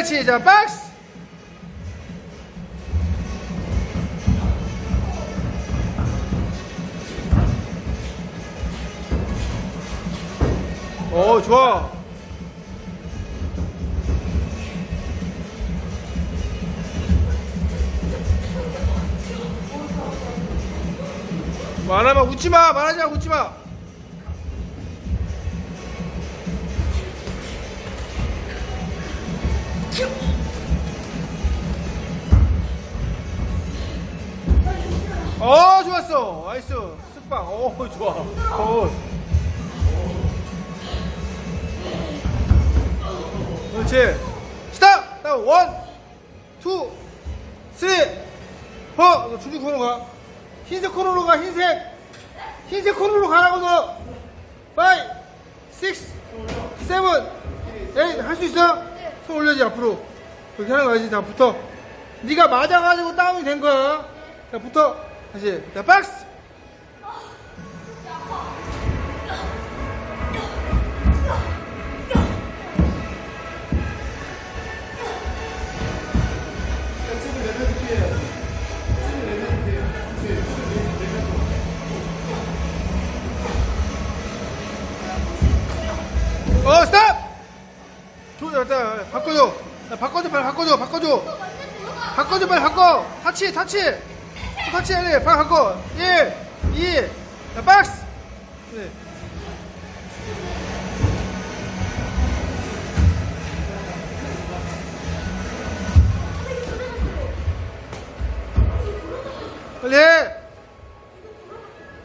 그렇지. 자, 박스. 오, 좋아. 말하면 웃지 마. 말하지 마. 웃지 마. 어, 좋았어. 나이스. 습방. 오, 좋아. 오. 그렇지. 스탑! 다운. 원, 투, 쓰리, 포. 너 주주 코너 가. 흰색 코너로 가, 흰색. 흰색 코너로 가라고 너. 파이, 식스, 세븐, 에잇. 할수 있어? 손 올려지, 앞으로. 그렇게 하는 거야지. 자, 붙어. 네가 맞아가지고 다운이 된 거야. 자, 붙어. 다시. 자, 박스! 어, 스탑! 바꿔줘. 야, 바꿔줘, 빨리 바꿔줘, 바꿔줘. 바꿔줘, 빨리 바꿔. 타치, 타치. 또 타치 해야 돼. 빨리 바꿔. 1, 2, 야, 박스! 네. 빨리 해!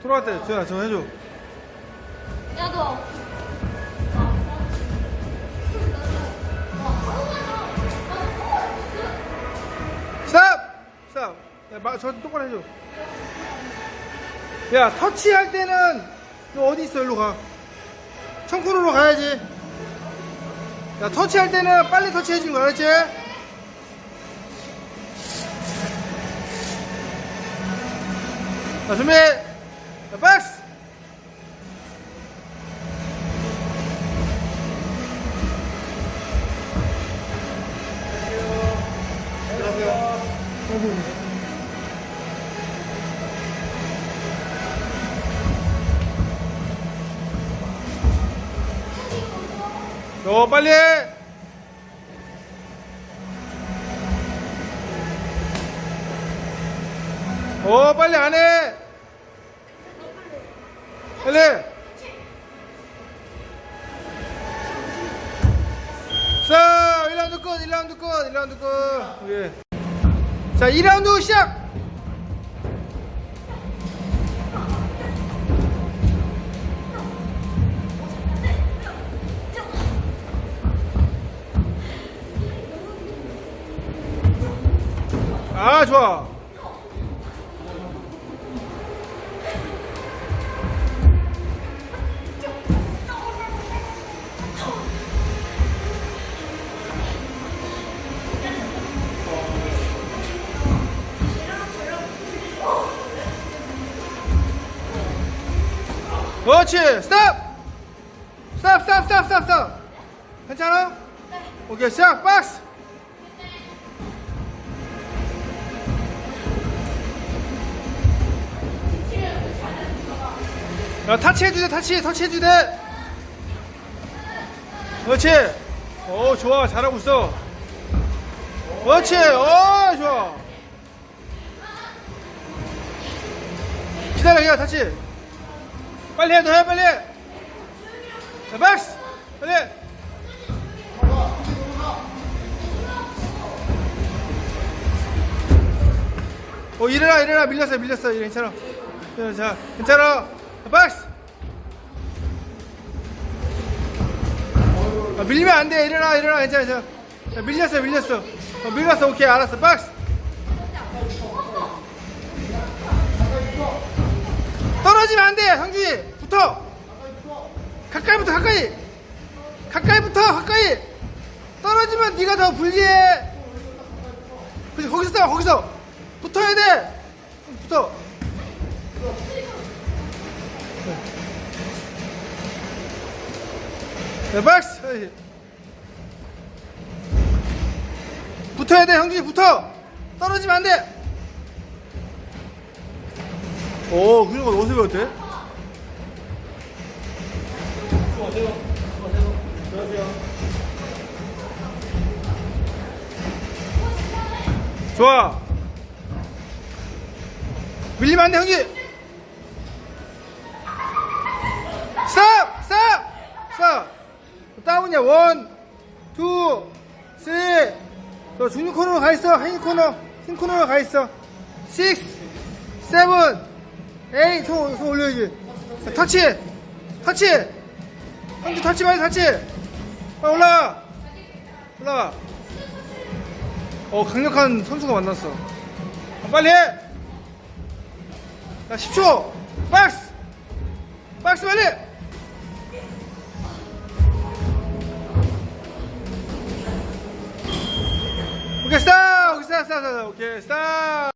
돌아왔대. 저야, 저 해줘. 야, 너. 마, 저 똑바로 해줘. 야, 터치할 때는 너 어디 있어? 일로 가. 청코너로 가야지. 야, 터치할 때는 빨리 터치해 주는 거 알았지? 자, 준비! 자, 박스! 너 빨리 해! 어, 빨리 안 해! 빨리! 자, 1라운드 끝, 1라운드 끝, 1라운드 끝. 예. 자, 2라운드 시작! 아, 좋아. 그렇지. 스탑! 스탑, 스탑, 스탑, 스탑, 스탑. 괜찮아? 오케이, 시작. 박스! 야, 타치해주대, 타치, 터치해주대. 그렇지. 오, 좋아. 잘하고 있어. 그렇지. 오, 좋아. 기다려, 야, 타치. 빨리 해, 너 해, 빨리 해. 자, 박스! 빨리 해. 어, 일어나, 일어나. 밀렸어, 밀렸어. 이래, 괜찮아. 자, 자, 괜찮아. 자, 박스! 아, 밀리면 안 돼. 일어나, 일어나. 괜찮아, 괜찮아. 자, 밀렸어, 밀렸어. 어, 밀렸어. 오케이, 알았어. 박스! 떨어지면 안 돼, 상주이. 붙어. 가까이 붙어, 가까이. 가까이 붙어, 가까이. 떨어지면 네가 더 불리해. 거기서 싸워, 거기서. 붙어야 돼. 붙어. 네, 박스. 붙어야 돼 형준이 붙어 떨어지면 안 돼 오 그런 거 어디서 배웠대? 좋아 밀리면 안 돼 형준 스탑! 스탑! 스탑! 다운이야. 원, 투, 쓰리. 저 중립 코너로 가 있어. 흰 코너. 흰 코너로 가 있어. 식스, 세븐, 에잇. 손, 손 올려야지. 자, 터치! 터치! 형주 터치 말고 터치! 아, 올라가! 올라가! 어, 강력한 선수가 만났어. 아, 빨리 해! 자, 10초! 박스! 박스 빨리! 오케이 스탑! 오케이 스탑 스탑 스탑 오케이 스탑!